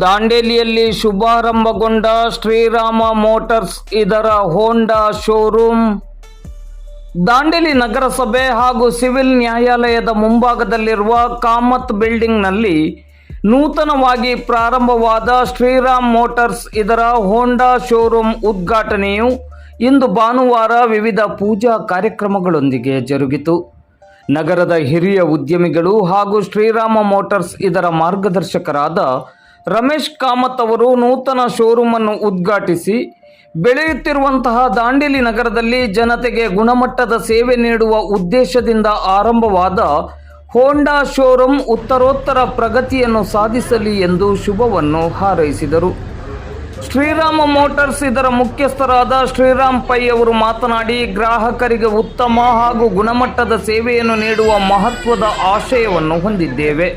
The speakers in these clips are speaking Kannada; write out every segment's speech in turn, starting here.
ದಾಂಡೇಲಿಯಲ್ಲಿ ಶುಭಾರಂಭಗೊಂಡ ಶ್ರೀರಾಮ ಮೋಟಾರ್ಸ್ ಇದರ ಹೋಂಡಾ ಶೋರೂಮ್. ದಾಂಡೇಲಿ ನಗರಸಭೆ ಹಾಗೂ ಸಿವಿಲ್ ನ್ಯಾಯಾಲಯದ ಮುಂಭಾಗದಲ್ಲಿರುವ ಕಾಮತ್ ಬಿಲ್ಡಿಂಗ್ನಲ್ಲಿ ನೂತನವಾಗಿ ಪ್ರಾರಂಭವಾದ ಶ್ರೀರಾಮ್ ಮೋಟಾರ್ಸ್ ಇದರ ಹೋಂಡಾ ಶೋರೂಮ್ ಉದ್ಘಾಟನೆಯು ಇಂದು ಭಾನುವಾರ ವಿವಿಧ ಪೂಜಾ ಕಾರ್ಯಕ್ರಮಗಳೊಂದಿಗೆ ಜರುಗಿತು. ನಗರದ ಹಿರಿಯ ಉದ್ಯಮಿಗಳು ಹಾಗೂ ಶ್ರೀರಾಮ ಮೋಟಾರ್ಸ್ ಇದರ ಮಾರ್ಗದರ್ಶಕರಾದ ರಮೇಶ್ ಕಾಮತ್ ಅವರು ನೂತನ ಶೋರೂಮ್ ಅನ್ನು ಉದ್ಘಾಟಿಸಿ, ಬೆಳೆಯುತ್ತಿರುವಂತಹ ದಾಂಡೇಲಿ ನಗರದಲ್ಲಿ ಜನತೆಗೆ ಗುಣಮಟ್ಟದ ಸೇವೆ ನೀಡುವ ಉದ್ದೇಶದಿಂದ ಆರಂಭವಾದ ಹೋಂಡಾ ಶೋರೂಮ್ ಉತ್ತರೋತ್ತರ ಪ್ರಗತಿಯನ್ನು ಸಾಧಿಸಲಿ ಎಂದು ಶುಭವನ್ನು ಹಾರೈಸಿದರು. ಶ್ರೀರಾಮ ಮೋಟಾರ್ಸ್ ಇದರ ಮುಖ್ಯಸ್ಥರಾದ ಶ್ರೀರಾಮ್ ಪೈ ಅವರು ಮಾತನಾಡಿ, ಗ್ರಾಹಕರಿಗೆ ಉತ್ತಮ ಹಾಗೂ ಗುಣಮಟ್ಟದ ಸೇವೆಯನ್ನು ನೀಡುವ ಮಹತ್ವದ ಆಶಯವನ್ನು ಹೊಂದಿದ್ದೇವೆ.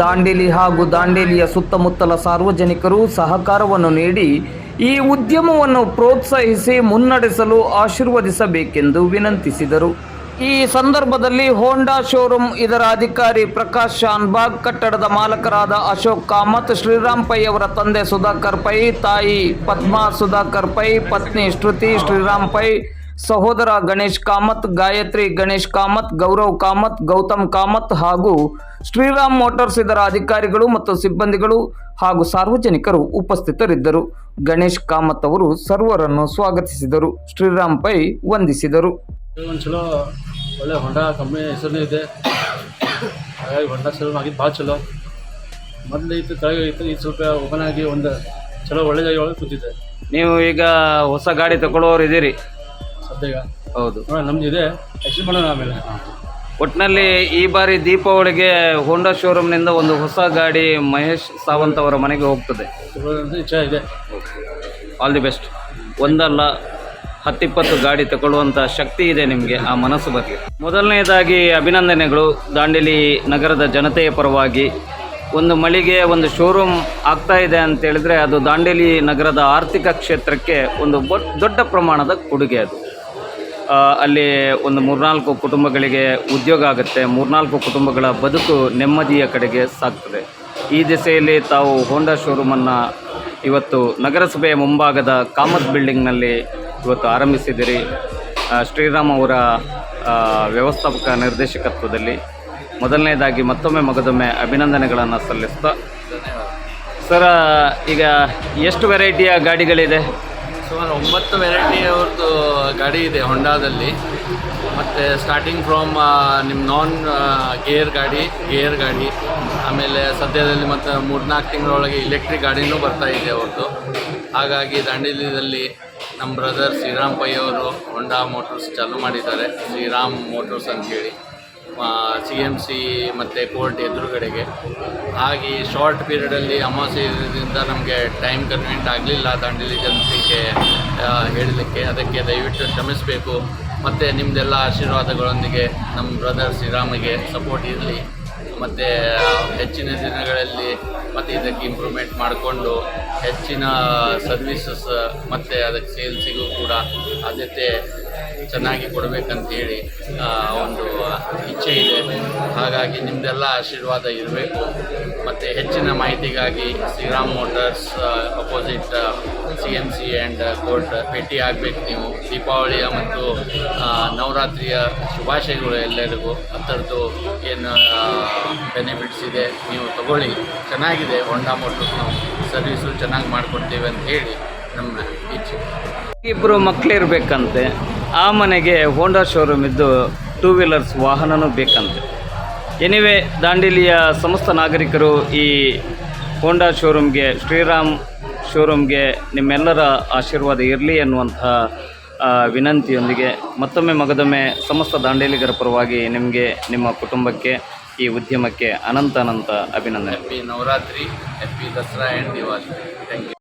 ದಾಂಡೇಲಿ ಹಾಗೂ ದಾಂಡೇಲಿಯ ಸುತ್ತಮುತ್ತಲ ಸಾರ್ವಜನಿಕರು ಸಹಕಾರವನ್ನು ನೀಡಿ ಈ ಉದ್ಯಮವನ್ನು ಪ್ರೋತ್ಸಾಹಿಸಿ ಮುನ್ನಡೆಸಲು ಆಶೀರ್ವದಿಸಬೇಕೆಂದು ವಿನಂತಿಸಿದರು. ಈ ಸಂದರ್ಭದಲ್ಲಿ ಹೋಂಡಾ ಶೋರೂಮ್ ಇದರ ಅಧಿಕಾರಿ ಪ್ರಕಾಶ್ ಶಾನ್ಬಾಗ್, ಕಟ್ಟಡದ ಮಾಲಕರಾದ ಅಶೋಕ್ ಕಾಮತ್, ಶ್ರೀರಾಮ್ ಪೈ ಅವರ ತಂದೆ ಸುಧಾಕರ್ ಪೈ, ತಾಯಿ ಪದ್ಮಾ ಸುಧಾಕರ್ ಪೈ, ಪತ್ನಿ ಶ್ರುತಿ ಶ್ರೀರಾಮ್ ಪೈ ಸಹೋದರ ಗಣೇಶ್ ಕಾಮತ್ ಗಾಯತ್ರಿ ಗಣೇಶ್ ಕಾಮತ್ ಗೌರವ್ ಕಾಮತ್ ಗೌತಮ್ ಕಾಮತ್ ಹಾಗೂ ಶ್ರೀರಾಮ್ ಮೋಟಾರ್ಸ್ ಇದರ ಅಧಿಕಾರಿಗಳು ಮತ್ತು ಸಿಬ್ಬಂದಿಗಳು ಹಾಗೂ ಸಾರ್ವಜನಿಕರು ಉಪಸ್ಥಿತರಿದ್ದರು. ಗಣೇಶ್ ಕಾಮತ್ ಅವರು ಸರ್ವರನ್ನು ಸ್ವಾಗತಿಸಿದರು. ಶ್ರೀರಾಮ್ ಪೈ ವಂದಿಸಿದರು. ಒಂದು ಚಲೋ ಒಳ್ಳೆ ಹೊಂಡಾ ಕಂಪ್ನಿ ಹೆಸರು ಇದೆ. ಹಾಗಾಗಿ ಹೊಂಡಾ ಆಗಿದ್ದು ಭಾಳ ಚಲೋ. ಮೊದಲು ಇತ್ತು ಕೆಳಗೆ ಇತ್ತು ಈಗ ಸ್ವಲ್ಪ ಓಪನ್ ಆಗಿ ಒಂದು ಚಲೋ ಒಳ್ಳೆ ಜಾಗ ಒಳಗೆ ಕೂತಿದೆ. ನೀವು ಈಗ ಹೊಸ ಗಾಡಿ ತಗೊಳ್ಳೋರು ಇದ್ದೀರಿ ಸದ್ಯ ಹೌದು. ನಮ್ದು ಇದೆ. ಎಕ್ಸ್ಚೇಂಜ್ ಮಾಡೋಣ ಆಮೇಲೆ. ಒಟ್ಟಿನಲ್ಲಿ ಈ ಬಾರಿ ದೀಪಾವಳಿಗೆ ಹೋಂಡಾ ಶೋರೂಮ್ನಿಂದ ಒಂದು ಹೊಸ ಗಾಡಿ ಮಹೇಶ್ ಸಾವಂತ್ ಅವರ ಮನೆಗೆ ಹೋಗ್ತದೆ. ತಗೊಳ್ಳೋದಂತ ಇಚ್ಛೆ ಇದೆ. ಆಲ್ ದಿ ಬೆಸ್ಟ್ ಒಂದಲ್ಲ ಹತ್ತಿಪ್ಪತ್ತು ಗಾಡಿ ತಗೊಳ್ಳುವಂಥ ಶಕ್ತಿ ಇದೆ ನಿಮಗೆ ಆ ಮನಸ್ಸು ಬಗ್ಗೆ ಮೊದಲನೇದಾಗಿ ಅಭಿನಂದನೆಗಳು. ದಾಂಡೇಲಿ ನಗರದ ಜನತೆಯ ಪರವಾಗಿ ಒಂದು ಮಳಿಗೆ ಒಂದು ಶೋರೂಮ್ ಆಗ್ತಾ ಇದೆ ಅಂತ ಹೇಳಿದ್ರೆ ಅದು ದಾಂಡೇಲಿ ನಗರದ ಆರ್ಥಿಕ ಕ್ಷೇತ್ರಕ್ಕೆ ಒಂದು ದೊಡ್ಡ ಪ್ರಮಾಣದ ಕೊಡುಗೆ ಅದು. ಅಲ್ಲಿ ಒಂದು ಮೂರ್ನಾಲ್ಕು ಕುಟುಂಬಗಳಿಗೆ ಉದ್ಯೋಗ ಆಗುತ್ತೆ. ಮೂರ್ನಾಲ್ಕು ಕುಟುಂಬಗಳ ಬದುಕು ನೆಮ್ಮದಿಯ ಕಡೆಗೆ ಸಾಗ್ತದೆ. ಈ ದಿಸೆಯಲ್ಲಿ ತಾವು ಹೋಂಡಾ ಶೋರೂಮನ್ನು ಇವತ್ತು ನಗರಸಭೆಯ ಮುಂಭಾಗದ ಕಾಮತ್ ಬಿಲ್ಡಿಂಗ್ನಲ್ಲಿ ಇವತ್ತು ಆರಂಭಿಸಿದಿರಿ ಶ್ರೀರಾಮ್ ಅವರ ವ್ಯವಸ್ಥಾಪಕ ನಿರ್ದೇಶಕತ್ವದಲ್ಲಿ. ಮೊದಲನೇದಾಗಿ ಮತ್ತೊಮ್ಮೆ ಮಗದೊಮ್ಮೆ ಅಭಿನಂದನೆಗಳನ್ನು ಸಲ್ಲಿಸ್ತಾ. ಸರ, ಈಗ ಎಷ್ಟು ವೆರೈಟಿಯ ಗಾಡಿಗಳಿದೆ? ಸುಮಾರು ಒಂಬತ್ತು ವೆರೈಟಿ ಅವ್ರದ್ದು ಗಾಡಿ ಇದೆ ಹೊಂಡಾದಲ್ಲಿ ಮತ್ತು ಸ್ಟಾರ್ಟಿಂಗ್ ಫ್ರಮ್ ನಿಮ್ಮ ನಾನ್ ಗೇರ್ ಗಾಡಿ ಗೇರ್ ಗಾಡಿ, ಆಮೇಲೆ ಸದ್ಯದಲ್ಲಿ ಮತ್ತು ಮೂರ್ನಾಲ್ಕು ತಿಂಗಳೊಳಗೆ ಇಲೆಕ್ಟ್ರಿಕ್ ಗಾಡಿನೂ ಬರ್ತಾ ಇದೆ ಅವ್ರದ್ದು. ಹಾಗಾಗಿ ದಾಂಡೇಲಿಯಲ್ಲಿ ನಮ್ಮ ಬ್ರದರ್ ಶ್ರೀರಾಮ್ ಪೈ ಅವರು ಹೊಂಡಾ ಮೋಟರ್ಸ್ ಚಾಲೂ ಮಾಡಿದ್ದಾರೆ. ಶ್ರೀರಾಮ್ ಮೋಟರ್ಸ್ ಅಂತೇಳಿ. ಸಿ ಎಂ ಸಿ ಮತ್ತು ಕೋರ್ಟ್ ಎದುರುಗಡೆಗೆ. ಹಾಗೆ ಶಾರ್ಟ್ ಪೀರಿಯಡಲ್ಲಿ ಅಮಾವಾಸ್ಯೆ ನಮಗೆ ಟೈಮ್ ಕನ್ವೀನಿಯಂಟ್ ಆಗಲಿಲ್ಲ. ದಾಂಡೇಲಿ ಜನತೆಗೆ ಹೇಳಲಿಕ್ಕೆ. ಅದಕ್ಕೆ ದಯವಿಟ್ಟು ಶ್ರಮಿಸಬೇಕು. ಮತ್ತು ನಿಮ್ಮದೆಲ್ಲ ಆಶೀರ್ವಾದಗಳೊಂದಿಗೆ ನಮ್ಮ ಬ್ರದರ್ ಶ್ರೀರಾಮಿಗೆ ಸಪೋರ್ಟ್ ಇರಲಿ. ಮತ್ತು ಹೆಚ್ಚಿನ ದಿನಗಳಲ್ಲಿ ಮತ್ತು ಇದಕ್ಕೆ ಇಂಪ್ರೂವ್ಮೆಂಟ್ ಮಾಡಿಕೊಂಡು ಹೆಚ್ಚಿನ ಸರ್ವಿಸಸ್ ಮತ್ತು ಅದಕ್ಕೆ ಸೇಲ್ಸಿಗೂ ಕೂಡ ಆದ್ಯತೆ ಚೆನ್ನಾಗಿ ಕೊಡಬೇಕಂತ ಹೇಳಿ ಒಂದು ಇಚ್ಛೆ ಇದೆ. ಹಾಗಾಗಿ ನಿಮ್ಮದೆಲ್ಲ ಆಶೀರ್ವಾದ ಇರಬೇಕು. ಮತ್ತು ಹೆಚ್ಚಿನ ಮಾಹಿತಿಗಾಗಿ Shriram motors opposite C M C and court ಭೇಟಿ ಆಗಬೇಕು ನೀವು. ದೀಪಾವಳಿಯ ಮತ್ತು ನವರಾತ್ರಿಯ ಶುಭಾಶಯಗಳು ಎಲ್ಲರಿಗೂ. ಅದರದ್ದು ಏನು ಬೆನಿಫಿಟ್ಸ್ ಇದೆ, ನೀವು ತಗೊಳ್ಳಿ. ಚೆನ್ನಾಗಿದೆ ಹೊಂಡಾ ನಾವು ಸರ್ವೀಸು ಚೆನ್ನಾಗಿ ಮಾಡಿಕೊಡ್ತೀವಿ ಅಂತ ಹೇಳಿ. ಇಬ್ಬರು ಮಕ್ಕಳಿರ್ಬೇಕಂತೆ ಆ ಮನೆಗೆ ಹೋಂಡಾ ಶೋರೂಮ್ ಇದ್ದು ಟೂ ವೀಲರ್ಸ್ ವಾಹನನೂ ಬೇಕಂತೆ. ಎನಿವೆ ದಾಂಡೇಲಿಯ ಸಮಸ್ತ ನಾಗರಿಕರು ಈ ಹೋಂಡಾ ಶೋರೂಮ್ಗೆ ಶ್ರೀರಾಮ್ ಶೋರೂಮ್ಗೆ ನಿಮ್ಮೆಲ್ಲರ ಆಶೀರ್ವಾದ ಇರಲಿ ಎನ್ನುವಂತಹ ವಿನಂತಿಯೊಂದಿಗೆ ಮತ್ತೊಮ್ಮೆ ಮಗದೊಮ್ಮೆ ಸಮಸ್ತ ದಾಂಡೇಲಿಗರ ಪರವಾಗಿ ನಿಮಗೆ, ನಿಮ್ಮ ಕುಟುಂಬಕ್ಕೆ, ಈ ಉದ್ಯಮಕ್ಕೆ ಅನಂತ ಅನಂತ ಅಭಿನಂದನೆ Navratri happy Dasara and Diwali thank you